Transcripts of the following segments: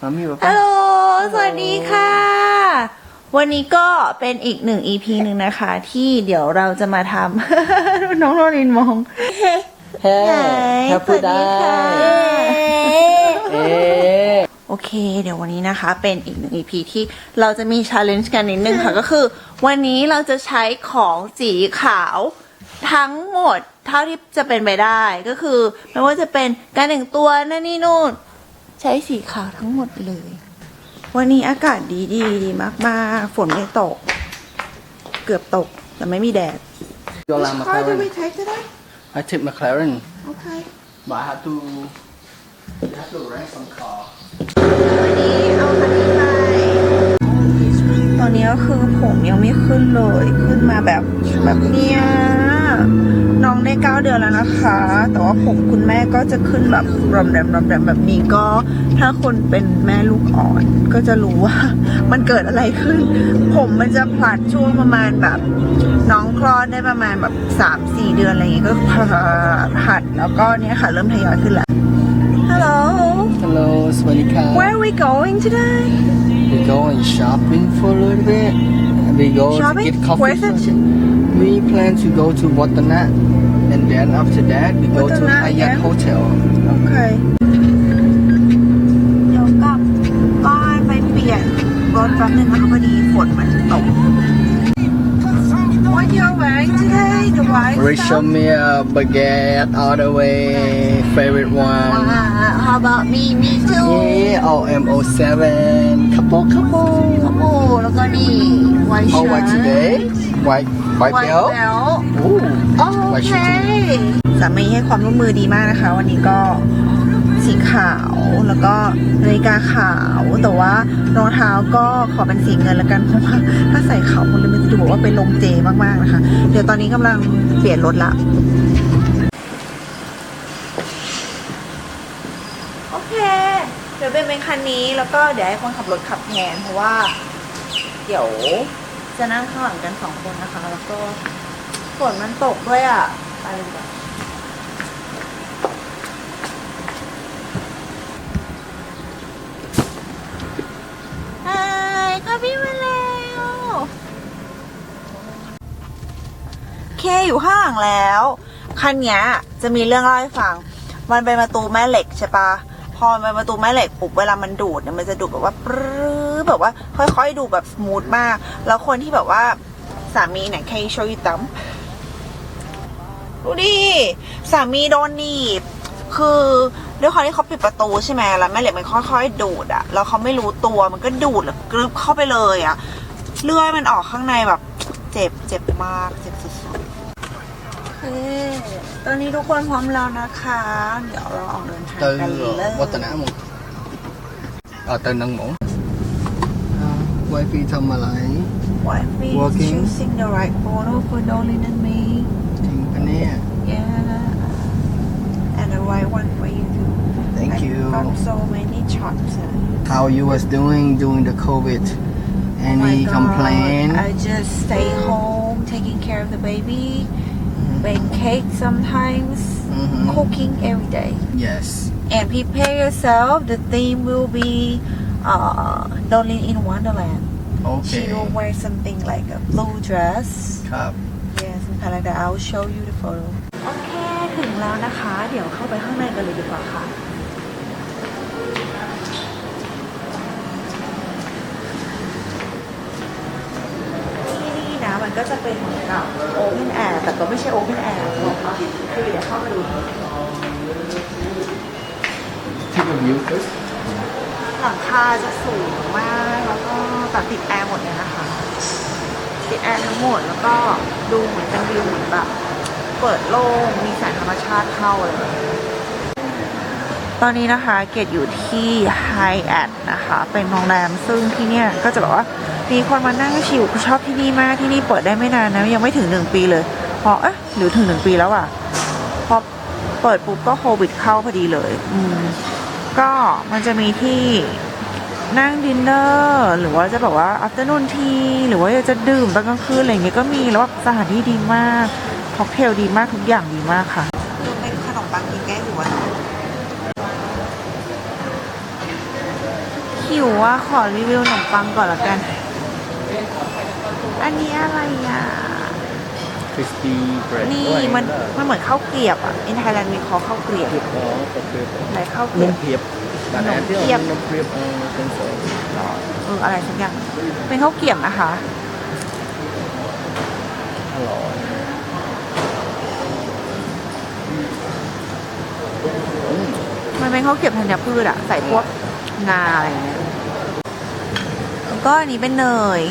มามีแบบฮัลโหล สวัสดีค่ะ วันนี้ก็เป็นอีกหนึ่ง EP หนึ่งนะคะ ที่เดี๋ยวเราจะมาทำ น้องโรลินมองเฮ้แฮปปี้ได้เอ๊ะโอเค เดี๋ยววันนี้นะคะ เป็นอีกหนึ่ง EP ที่เราจะมีชาเลนจ์กันนิดนึงค่ะ ก็คือ วันนี้เราจะใช้ของสีขาวทั้งหมดเท่าที่จะเป็นไปได้ก็คือ ไม่ว่าจะเป็นการแต่งตัวนั่นนี่นู่น ใช้สีขาวทั้งหมดเลย วันนี้อากาศดีดีดีมาก ๆ ฝนไม่ตก เกือบตก แต่ไม่มีแดด Your lamb How do we McLaren. take today? I take McLaren, Okay. but I have to. You have to rent some car. วันนี้เอาคันนี้ไป ตอนนี้ก็คือผมยังไม่ขึ้นเลย ขึ้นมาแบบแบบเนี้ย น้องได้เก้าเดือนแล้วนะคะ แต่ว่าผมคุณแม่ก็จะขึ้นแบบรำแรมรำแรมแบบนี้ก็ ถ้าคนเป็นแม่ลูกอ่อนก็จะรู้ว่า มันเกิดอะไรขึ้น ผมมันจะผลัดช่วงประมาณแบบ น้องคลอดได้ประมาณแบบสามสี่เดือนอะไรอย่างเงี้ยก็ผัดแล้วก็เนี่ยค่ะเริ่มทยอยขึ้นแล้ว Hello Hello, Swanika. Where are we going today We going shopping for a little bit. We go Shopping? to get coffee. Where's it? We plan to go to Watanabe, and then after that we go to Watanabe, Hyatt yeah. Hotel. โอเค เดี๋ยวกลับบ้านไปเปลี่ยนรถแป๊บนึงนะคะพอดีฝนมันตก What you wearing today the white Rachel me a baguette all the way. Favorite one. Wow, how About me me too Yeah, OMO7. Couple, couple. โอ้โหแล้วก็นี่ white Oh, shirt what today? White, white white belt. belt Ooh, โอ white เค shoe. สามีให้ความร่วมมือดีมากนะคะ วันนี้ก็สีขาวแล้วก็นาฬิกาขาวแต่ว่ารองเท้าก็ขอเป็นสีเงินแล้วกันเพราะว่าถ้าใส่ขาวหมดเลยมันจะดูแบบว่าเป็นลงเจมากๆนะคะ เดี๋ยวตอนนี้กำลังเปลี่ยนรถละ โอเค เดี๋ยวเป็นเป็นคันนี้แล้วก็เดี๋ยวให้คนขับรถขับแทนเพราะว่า เดี๋ยวจะนั่งข้างหลังกันสองคนนะคะ แล้วก็ฝนมันตกด้วยอะไปเลยดีกว่าไฮก็พี่มาแล้วเคอยู่ข้างหลังแล้ว คันนี้จะมีเรื่องเล่าให้ฟัง มันเป็นประตูแม่เหล็กใช่ปะ พอมันเป็นประตูแม่เหล็กปุ๊บเวลามันดูดเนี่ยมันจะดูดแบบว่าปรื้อแบบว่า ค่อยๆดูแบบสมูทมาก แล้วคนที่แบบว่าสามีเนี่ย can you show you thumb ดูดิสามีโดนหนีบคือด้วยความที่เขาปิดประตูใช่ไหมแล้วแม่เหล็กมันค่อย ๆ ดูดอะแล้วเขาไม่รู้ตัวมันก็ดูดแล้วกรึบเข้าไปเลยอะเลื่อยมันออกข้างในแบบ เจ็บเจ็บมาก เจ็บสุดๆ ตอนนี้ทุกคนพร้อมแล้วนะคะ เดี๋ยวเราออกเดินทาง Từ กันเลย Watanabe một. À, từ Nâng Mũng. Quay phi thăm mà lại. Why we Working. choosing the right photo for Dolin and me Chừng cái nè. yeah and the right one for you too Thank I you. got so many shots How you was doing during the COVID? Oh Any my God. complaint? I just stay home taking care of the baby bake cake sometimes Mhm. cooking every day Yes. and prepare yourself the theme will be uh Dolin in Wonderland she Okay. will wear something like a blue dress ครับ Yes, something like that. I'll show you the photo. โอเค ถึงแล้วนะคะ เดี๋ยวเข้าไปข้างในกันเลยดีกว่าค่ะ ก็จะเป็นเหมือนกับโอเพนแอร์แต่ก็ไม่ใช่โอเพนแอร์บอกว่าคือเดี๋ยวเข้ามาดู Take a view first. หลังคาจะสูงมากแล้วก็แบบติดแอร์หมดเลยนะคะติดแอร์ทั้งหมดแล้วก็ดูเหมือนเป็นวิวเหมือนแบบเปิดโล่งมีแสงธรรมชาติเข้าอะไรแบบนี้ ตอนนี้นะคะเกดอยู่ที่ไฮแอดนะคะ เป็นโรงแรมซึ่งที่เนี่ยก็จะแบบว่ามีคนมานั่งชิลชอบที่นี่มากที่นี่เปิดได้ไม่นานนะ ยังไม่ถึงหนึ่งปีเลยพอเอ๊ะหรือถึงหนึ่งปีแล้วอะพอเปิดปุ๊บก็โควิดเข้าพอดีเลย อืมก็มันจะมีที่นั่งดินเนอร์หรือว่าจะแบบว่าอั t เ r อร์นูนทีหรือว่าจะดื่มตอนกลางคืนอะไรอย่างเงี้ยก็มีแล้วแบบสถานที่ดีมากค็อกเทลดีมากทุกอย่างดีมากค่ะเป็นขนมปังกินแก้ หัวที่หิวว่าขอรีวิวขนมปังก่อนละกัน อันนี้อะไรอะ crispy bread นี่มันมันเหมือนข้าวเกรียบอะในไทยแลนด์มีคอข้าวเกรียบอ๋อก็คืออะไรข้าวเกนรียมบเพียบแต่แอนที่นมเพียบนมเพียบเออเป็นสองเอออะไรสักอย่าง เป็นข้าวเกรียบนะคะ อร่อยมันเป็นข้าวเกรียบธัญพืชอะใส่พวก งาอะไรอย่างเงี้ยแล้วก็อันนี้เป็นเนย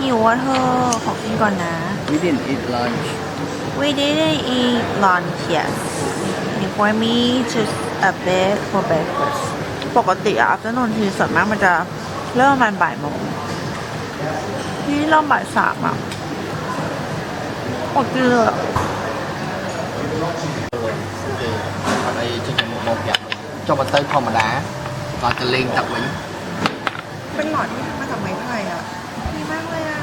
หิวอะเธอขอกินก่อนนะ we didn't eat lunch We didn't eat lunch yet before me just a bit for breakfast ปกติอะ afternoon ทีส่วนมากมันจะเริ่มประมาณบ่ายโมงนี่เริ่มบ่ายสามอะอดกินเลยอะ ở đây chỉ cần một một dặm cho bàn tay thò mà đá và từ lên tập mình เป็นหลอดที่ทำมาจากไม้ไผ่อะดีมากเลยอะ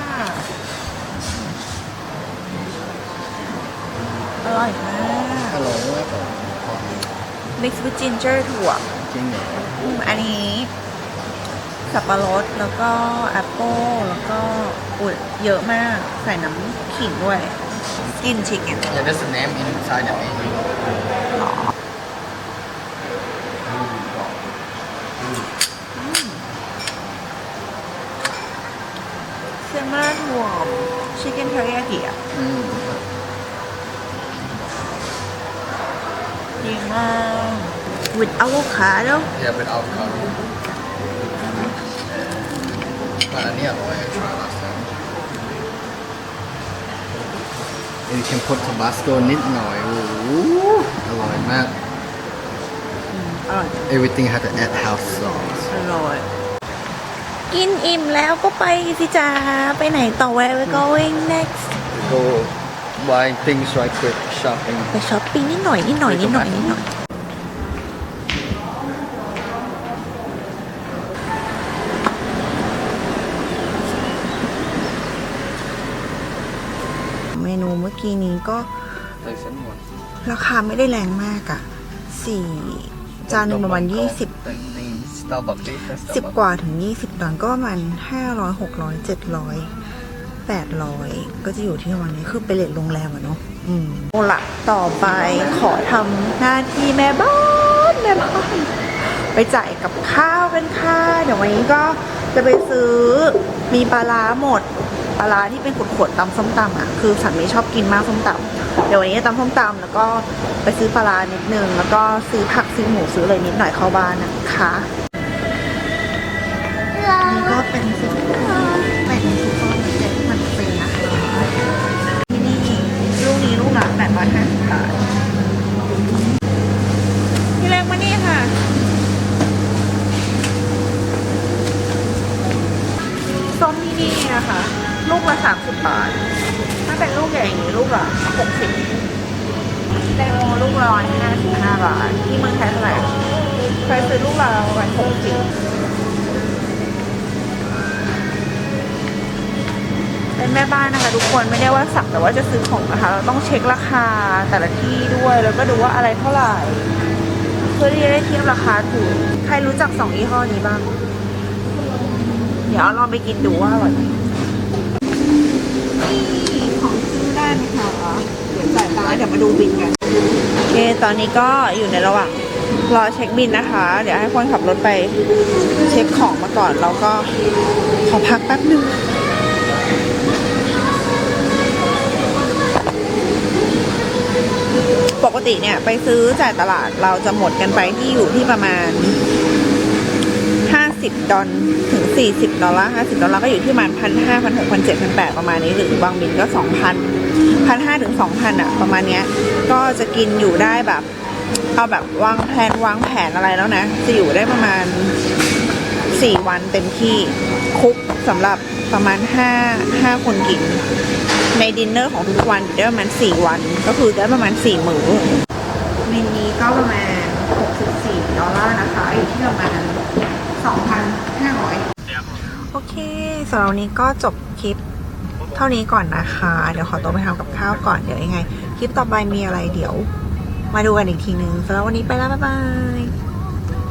อร่อยมาก hello các bạn mix with ginger ถั่ว trên này อืมอันนี้ สับปะรดแล้วก็แอปเปิลแล้วก็อุดเยอะมาก ใส่น้ำขิงด้วย กินชิคเก้น yeah there's a name inside the menu หรอ เซมาถั่วชิคเก้นเทอริยากิอะ ừ. ดีมาก with avocado yeah with avocado but I need oil I tried last time and you can put Tabasco นิดหน่อยโอ้โหอร่อยมาก อร่อย everything had to add house sauce อร่อย กินอิ่มแล้วก็ไปสิจ้าไปไหนต่อ where we going next go buy things right quick shopping ไปช้อปปิ้งนิดหน่อยนิดหน่อยนิดหน่อยนิดหน่อย เมนูเมื่อกี้นี้ก็ Tay sẵn một ราคาไม่ได้แรงมากอะ่ะสี่ จานหนึ่งประมาณยี่สิบ Starbucks ดิสิบกว่าถึงยี่สิบดอลลาร์ก็ประมาณห้าร้อยหกร้อยเจ็ดร้อยแปดร้อยก็จะอยู่ที่ประมาณนี้คือไปเลทโรงแรมอะเนาะอืมโอละต่อไปขอทำหน้าที่แม่บ้านแม่บ้านไปจ่ายกับข้าวกันค่ะ เดี๋ยววันนี้ก็จะไปซื้อมีปลาร้าหมดปลาร้าที่เป็นขวดๆตำส้มตำอะคือสันไม่ชอบกินมากส้มตำ เดี๋ยววันนี้จะตำส้มตำแล้วก็ไปซื้อปลาร้านิดนึง แล้วก็ซื้อผักซื้อหมูซื้ออะไรนิดหน่อยเข้าบ้านนะคะนี่ก็เป็นซุป ร้อยห้าสิบห้าบาท ที่เมืองไทยเท่าไหร่เคยซื้อลูกละประมาณหกสิบเป็นแม่บ้านนะคะทุกคนไม่ได้ว่าสักแต่ว่าจะซื้อของนะคะ เราต้องเช็คราคาแต่ละที่ด้วย แล้วก็ดูว่าอะไรเท่าไหร่ เพื่อที่จะได้เทียบราคาถูก ใครรู้จักสองยี่ห้อนี้บ้าง เดี๋ยวลองไปกินดูว่าอร่อยไหมนี่ของซื้อได้ไหมคะ จ่ายตังค์เดี๋ยวมาดูบินกันโอเคตอนนี้ก็อยู่ในระหว่างรอเช็คบินนะคะ เดี๋ยวให้คนขับรถไปเช็คของมาก่อน แล้วก็ขอพักแป๊บนึงปกติเนี่ยไปซื้อจ่ายตลาดเราจะหมดกันไปที่อยู่ที่ประมาณ 50 ดอลถึง 40 ดอลลาร์50 ดอลลาร์ก็อยู่ที่ประมาณพันห้าพันหกพันเจ็ดพันแปดประมาณนี้หรือบางบินก็ 2,000 พันห้าถึง2,000อะประมาณเนี้ย ก็จะกินอยู่ได้แบบ เอาแบบวางแผนวางแผนอะไรแล้วนะ จะอยู่ได้ประมาณ4วันเต็มที่คุกสำหรับประมาณ5 5คนกิน ในดินเนอร์ของทุกๆวันอยู่ได้ประมาณ4วัน ก็คือได้ประมาณ4มื้อเมนนี้ก็ประมาณ64ดอลลาร์นะคะอยู่ที่ประมาณ2,500โอเคสำหรับวันนี้ก็จบคลิปเท่านี้ก่อนนะคะ เดี๋ยวขอตัวไปทำกับข้าวก่อนเดี๋ยวยังไง คลิปต่อไปมีอะไรเดี๋ยว มาดูกันอีกทีนึงสำหรับวันนี้ไปแล้วบ๊ายบาย